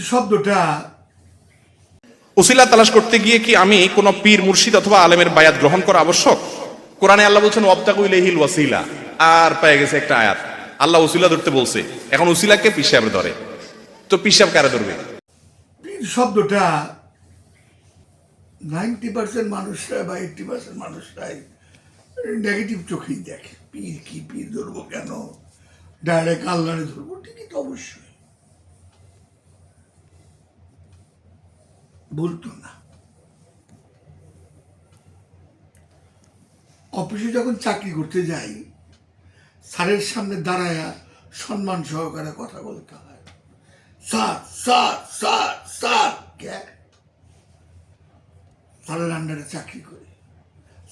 শব্দটা উসিলা তালাশ করতে গিয়ে কি আমি কোন পীর মুর্শিদ অথবা আলেমের বায়াত গ্রহণ করা আবশ্যক? কোরআনে আল্লাহ বলছেন ওয়াবতাকু ইলাইহিল ওয়াসিলা। আর পেয়ে গেছে একটা আয়াত। আল্লাহ উসিলা ধরতে বলছে। এখন উসিলাকে পিসাব ধরে। তো পিসাব কারা ধরবে? পীর শব্দটা নাইনটি পার্সেন্ট মানুষরা বা এইটটি পার্সেন্ট মানুষরাই নেগেটিভ চোখেই দেখে। পীর কি পীর ধরবো কেন? ডাইরেক্ট আল্লাহরে ধরবো? ঠিকই তো অবশ্যই। বলতো না অফিসে যখন চাকরি করতে যাই, স্যারের সামনে দাঁড়ায়া সম্মান সহকারে কথা বলতে হয়। স্যার স্যার স্যার স্যার স্যারের আন্ডারে চাকরি করি।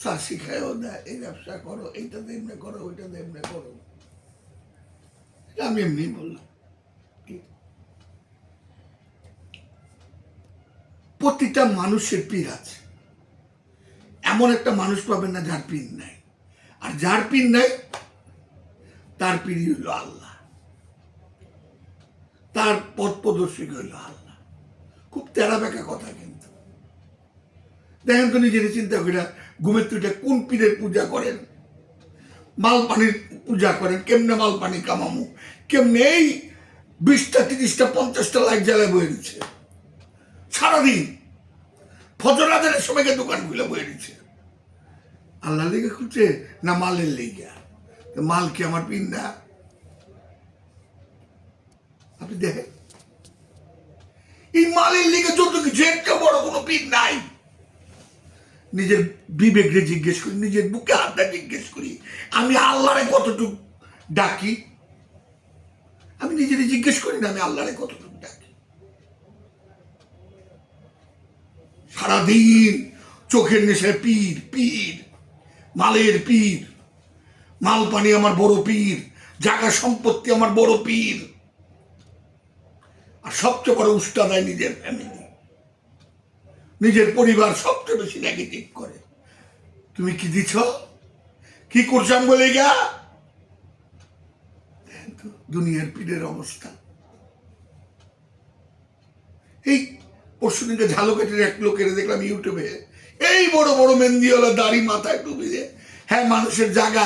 স্যার শিখায়ও দেয়, এই ব্যবসা করো এইটা এমনি করো ওইটা এমনি করো। এটা আমি এমনি বললাম। প্রতিটা মানুষের পীর আছে। এমন একটা মানুষ পাবেন না যার পীর নাই। আর যার পীর নাই, তার পীরই হইল আল্লাহ। তার পথ প্রদর্শক হইল আল্লাহ। খুব তেরা বেঁকা কথা কিন্তু। দেখেন তো নিজের চিন্তা করে ঘুমের তুইটা কোন পীরের পূজা করেন? মাল পানির পূজা করেন, কেমনে মাল পানি কামামু? কেমনে এই বিশটা, তিরিশটা, পঞ্চাশটা লাইট জ্বালায় বয়ে দিচ্ছে? সারাদিন ফজর আদানের সময়কে দোকান খুলে বয়ে দিচ্ছে আল্লাহ লেগে খুলছে না মালের লেগে? মাল কি আমার পিন না? আপনি দেখেন। এই মালের লেগে যত কিছু একটা বড় কোনো পিন নাই। নিজের বিবেককে জিজ্ঞেস করি, নিজের বুকে হাতটা জিজ্ঞেস করি, আমি আল্লাহরে কতটুকু ডাকি? আমি নিজেরে জিজ্ঞেস করি না আমি আল্লাহরে কতটুকু ডাকি সারাদিন চোখের নেশায় পীর পীর, মালের পীর মাল পানি আমার বড় পীর জায়গা সম্পত্তি আমার বড় পীর। আর সবচেয়ে বড় উস্তা দেয় নিজের ফ্যামিলি নিজের পরিবার সবচেয়ে বেশি নেগেটিভ করে। তুমি কি দিছ? কি করছাম বলে গা দুনিয়ার পীরের অবস্থা। এই পরশু দিনকে ঝালকেটের এক লোকের দেখলাম ইউটিউবে। এই বড় বড় মেন্দিওয়ালা দাড়ি মাথায় টুপি দিয়ে হ্যাঁ মানুষের জায়গা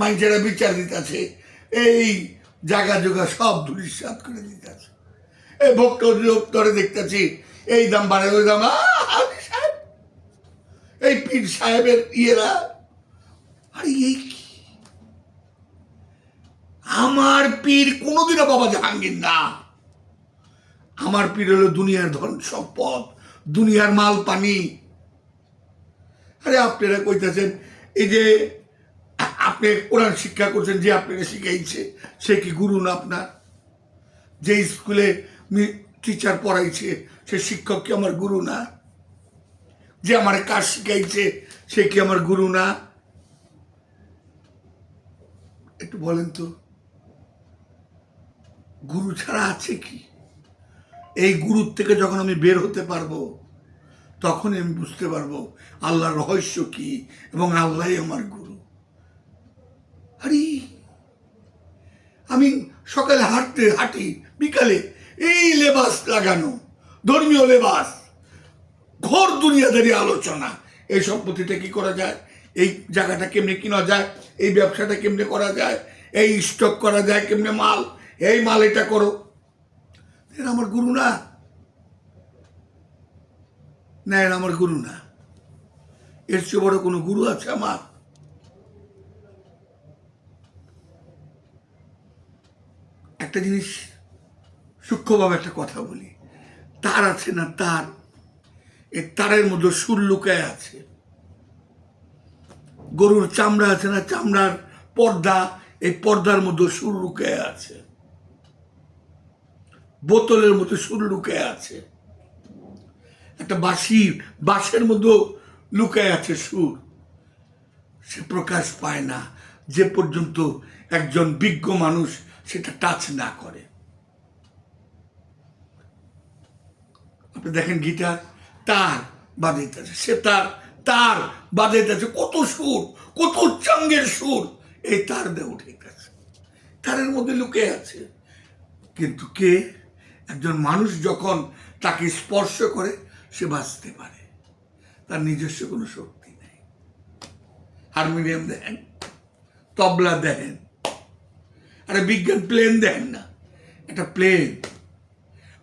মানুষেরা বিচার দিতেছে, এই জায়গা জোগা সব ধুলিসাত করে দিতেছে। এই ভক্ত ধরে দেখতেছি, এই দাম বাড়ে ওই দাম এই পীর সাহেবের ইয়েরা, আরে এই কি? আমার পীর কোনোদিনও বাবা জাহাঙ্গীর না। আমার পীর হলো দুনিয়ার ধন সম্পদ, দুনিয়ার মাল, পানি। আরে আপনারা কইতেছেন, এই যে আপনি কোরআন শিক্ষা করছেন যে আপনাকে শিখাইছে, সে কি গুরু না আপনার? যে স্কুলে টিচার পড়াইছে, সে শিক্ষক কি আমার গুরু না? যে আমার কাজ শিখাইছে, সে কি আমার গুরু না? একটু বলেন তো, গুরু ছাড়া আছে কি? এই গুরুর থেকে যখন আমি বের হতে পারব, তখনই আমি বুঝতে পারব আল্লাহর রহস্য কি এবং আল্লাহ আমার গুরু। আরে, আমি সকালে হাঁটতে হাঁটি, বিকালে এই লেবাস লাগানো, ধর্মীয় লেবাস, ঘোর দুনিয়াদারি আলোচনা, এই সম্পত্তিটা কি করা যায়? এই জায়গাটা কেমনে কিনা যায়? এই ব্যবসাটা কেমনে করা যায়? এই স্টক করা যায় কেমনে মাল? এই মাল এটা করো। এরা আমার গুরু না। না, এরা আমার গুরু না। এর চেয়ে বড় কোনো গুরু আছে আমার? একটা জিনিস সূক্ষ্মভাবে একটা কথা বলি। তার আছে না তার? এ তারের মধ্যে সুর লুকায় আছে। গরুর চামড়া আছে না চামড়ার পর্দা, এই পর্দার মধ্যে সুর লুকায় আছে। বোতলের মতো সুর লুকায় আছে। একটা বাঁশির বাঁশের মধ্যে লুকায় আছে সুর। সে প্রকাশ পায় না, যে পর্যন্ত একজন বিজ্ঞ মানুষ সেটা টাচ না করে। আপনি দেখেন গিটার, তার বাজাইতেছে সে তার তার বাজাইতেছে কত সুর, কত উচ্চাঙ্গের সুর এই তার দিয়ে উঠে গেছে। তারের মধ্যে লুকে আছে। কিন্তু কে? একজন মানুষ যখন তাকে স্পর্শ করে, সে বাঁচতে পারে। তার নিজস্ব কোনো শক্তি নেই। হারমোনিয়াম দেখেন তবলা দেখেন। আরে বিজ্ঞান প্লেন দেখেন না? একটা প্লেন।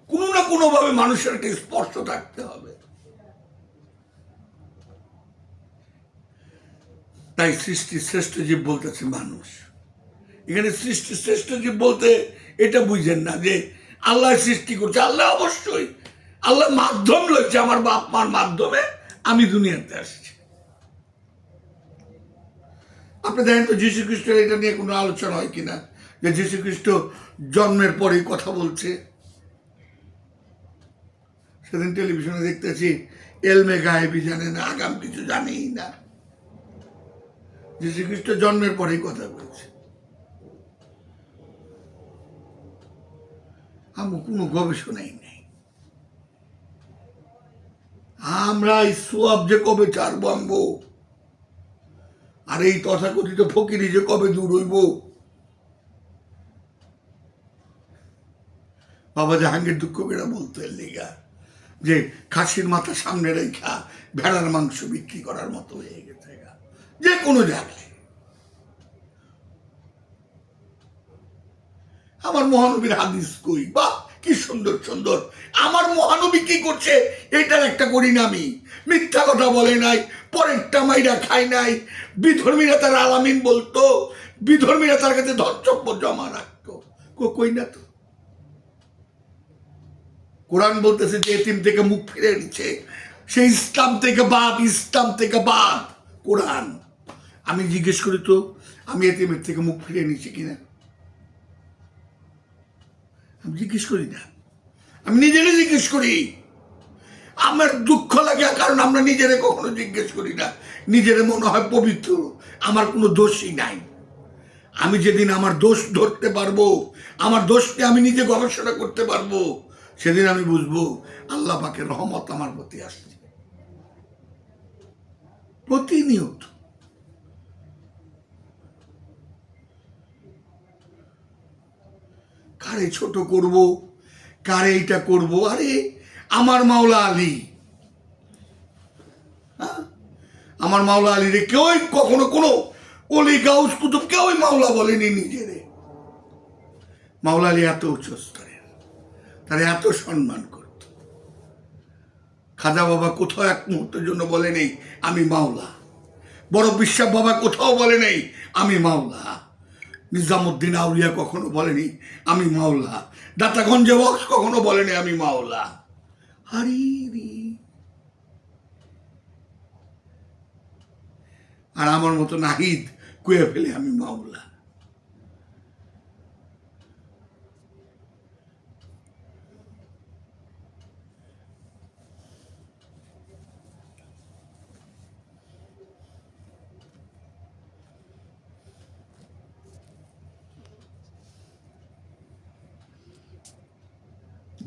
কোনো না কোনোভাবে মানুষের একটা স্পর্শ থাকতে হবে। তাই সৃষ্টি শ্রেষ্ঠ জীব বলতেছে মানুষ। এখানে সৃষ্টি শ্রেষ্ঠ জীব বলতে এটা বুঝেন না যে আল্লাহ সৃষ্টি করছে, আল্লাহ অবশ্যই। আল্লাহ মাধ্যম লইছে, আমার বাপ মার মাধ্যমে আমি দুনিয়াতে আসছি। আপনি দেখেন তো যীশু খ্রিস্টের এটা নিয়ে কোনো আলোচনা হয় কিনা? যে যীশু খ্রিস্ট জন্মের পরেই কথা বলছে। সেদিন টেলিভিশনে দেখতেছি, এলমে গায়েবি জানে না, আগাম কিছু জানেই না। যীশু খ্রিস্ট জন্মের পরেই কথা বলছে। আমার কোনো গবেষণাই নেই। আমরা এই সোয়াব যে কবে চারবো আনব আর এই তথাকথিত ফকিরি যে কবে দূর হইব? বাবা জাহাঙ্গীর দুঃখ করে বলতো এর লিগা, যে খাসির মাথা সামনে রেখা, ভেড়ার মাংস বিক্রি করার মতো হয়ে গেছে যে কোনো জায়গায়। আমার মহানবীর হাদিস কই? বা কি সুন্দর সুন্দর। আমার মহানবী কি করছে? এটার একটা করি না আমি মিথ্যা কথা বলে নাই, পরেরটা মাইরা খায় নাই। বিধর্মীরা তার আলামিন বলতো, বিধর্মীরা তার কাছে ধর্চব্য জমা রাখতো। কই না তো? কোরআন বলতেছে যে এতিম থেকে মুখ ফিরে নিচ্ছে সে ইসলাম থেকে বাদ, ইসলাম থেকে বাদ। কোরআন। আমি জিজ্ঞেস করি তো, আমি এতিমের থেকে মুখ ফিরে নিচ্ছি কিনা? আমি জিজ্ঞেস করি না। আমি নিজেরই জিজ্ঞেস করি। আমার দুঃখ লাগে কারণ আমরা নিজেরে কখনো জিজ্ঞেস করি না। নিজেরে মনে হয় পবিত্র। আমার কোনো দোষই নাই। আমি যেদিন আমার দোষ ধরতে পারব, আমার দোষকে আমি নিজে গবেষণা করতে পারব, সেদিন আমি বুঝব আল্লাহ পাকের রহমত আমার প্রতি আসছে। প্রতিনিয়ত। কারে ছোট করব? কারে এটা করব? আরে, আমার মাওলা আলী। হ্যাঁ? আমার মাওলা আলী রে কেউই কখনো কোনো অলি গাউস কুতুব কেউই মাওলা বলেনি নিজেরে। মাওলা আলী এত উচ্চ স্তরের তার এত সম্মান করত। খাজা বাবা কোথাও এক মুহূর্তের জন্য বলে নেই, আমি মাওলা। বড় বিশ্বাস বাবা কোথাও বলে নেই, আমি মাওলা। নিজামুদ্দিন আউলিয়া কখনো বলেনি, আমি মাওলা। দাতাগঞ্জে বক্স কখনো বলেনি, আমি মাওলা। হারি আর আমার মতো নাহিদ কুয়ে ফেলে আমি মাওলা।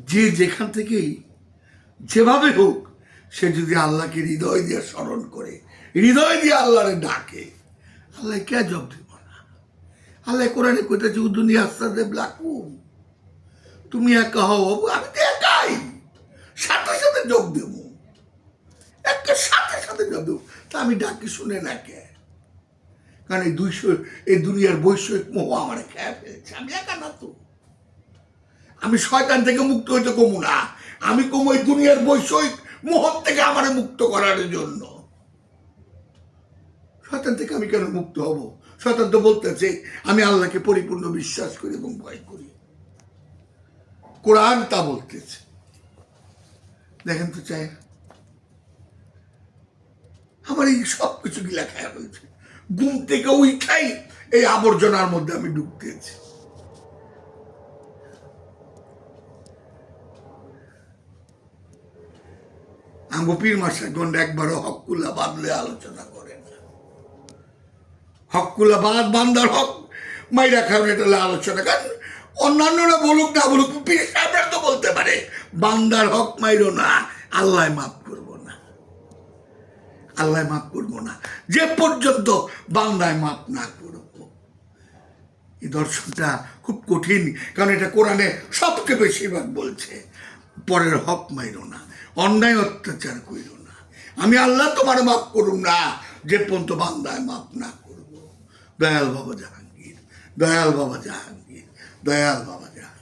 যে যেখান থেকেই যেভাবে হোক, সে যদি আল্লাহকে হৃদয় দিয়ে স্মরণ করে, হৃদয় দিয়ে আল্লাহরে ডাকে, আল্লাহ কে জব দিব না? আল্লাহ কোরআনে কইতেছে দুনিয়া আস্তাদে ব্লাকুম তুমি একা হও, বাবু, আমি তো একাই। সাথে সাথে যোগ দেব। একটা সাথে সাথে যোগ দেব। তা আমি ডাকি, শুনে না কে? কারণ এই দুইশো, এই দুনিয়ার বৈষয়িক মোহ আমার খেয়ে ফেলেছে? আমি একা না তো। আমি শয়তান থেকে মুক্ত হইতে কমু না। আমি কমু এই দুনিয়ার বৈষয়িক মোহর থেকে আমার মুক্ত করার জন্য। শয়তান থেকে আমি কেন মুক্ত হব? শয়তান তো বলতেছে, আমি আল্লাহকে পরিপূর্ণ বিশ্বাস করি এবং ভয় করি। কোরআন তা বলতেছে। দেখেন তো চাই। আমার এই সব কিছু গিলা খায়া বলছে ঘুম থেকে উঠাই এই আবর্জনার মধ্যে আমি ঢুকতেছি আঙ্গো পীর গন্ড একবারও হকুল্লা বাদলে আলোচনা করে না। হকুল্লা বান্দার হক মাইরা খাওয়ার এটা আলোচনা কারণ অন্যান্যরা বলুক না বলুক, পীর তো বলতে পারে, বান্দার হক মাইরো না আল্লাহ মাফ করব না। আল্লাহ মাফ করব না। যে পর্যন্ত বান্দায় মাফ না করব এই দর্শনটা খুব কঠিন, কারণ এটা কোরআনে সবচেয়ে বেশিরভাগ বলছে পরের হক মাইল না, অন্যায় অত্যাচার করিল না। আমি আল্লাহ তোমার মাফ করুম না, যে পন্ত বান্দায় মাফ না করব। দয়াল বাবা জাহাঙ্গীর, দয়াল বাবা জাহাঙ্গীর, দয়াল বাবা জাহাঙ্গীর।